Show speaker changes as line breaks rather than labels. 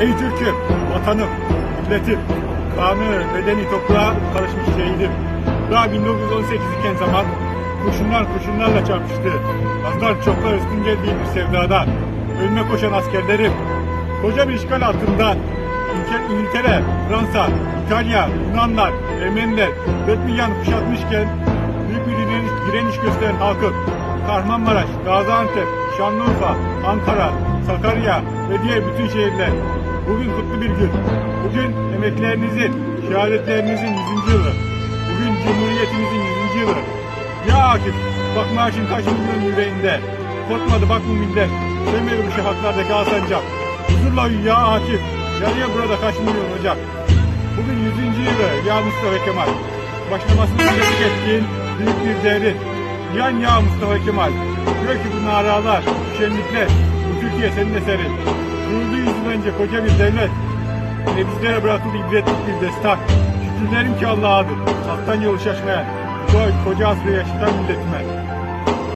Ey Türk'üm, vatanım, milletim, kanı, bedeni toprağa karışmış şehidim. Daha 1918 iken zaman kurşunlar kurşunlarla çarpıştı. Azlar çoklar üstün geldiği bir sevdadan. Ölüme koşan askerlerim. Koca bir işgal altında İngiltere, Fransa, İtalya, Yunanlar, Ermeniler 4 milyon kuşatmışken büyük bir direniş, direniş gösteren halkım Kahramanmaraş, Gaziantep, Şanlıurfa, Ankara, Sakarya ve diğer bütün şehirler. Bugün kutlu bir gün. Bugün emeklerinizin, şehadetlerinizin 100. yılı. Bugün Cumhuriyetimizin 100. yılı. Ya Akif, bak maaşın kaç milyon yüreğinde. Korkmadı bak bu millet. Sevmedi bu şafaklardaki alsancak. Huzurla uyu ya Akif. Yarıya burada kaç olacak. Bugün 100. yılı ya Mustafa Kemal. Başlamasını tebrik ettiğin büyük bir değerin. Yan ya Mustafa Kemal. Diyor ki bu naralar, şenlikler, bu Türkiye senin eserin. Kurulduğu yüzyıl önce koca bir devlet. Ve bizlere bırakıldı ibretlik bir destan. Şükürlerim ki Allah'adır. Alttan yolu şaşmayan. Bu koca asrı yaşatan milletime.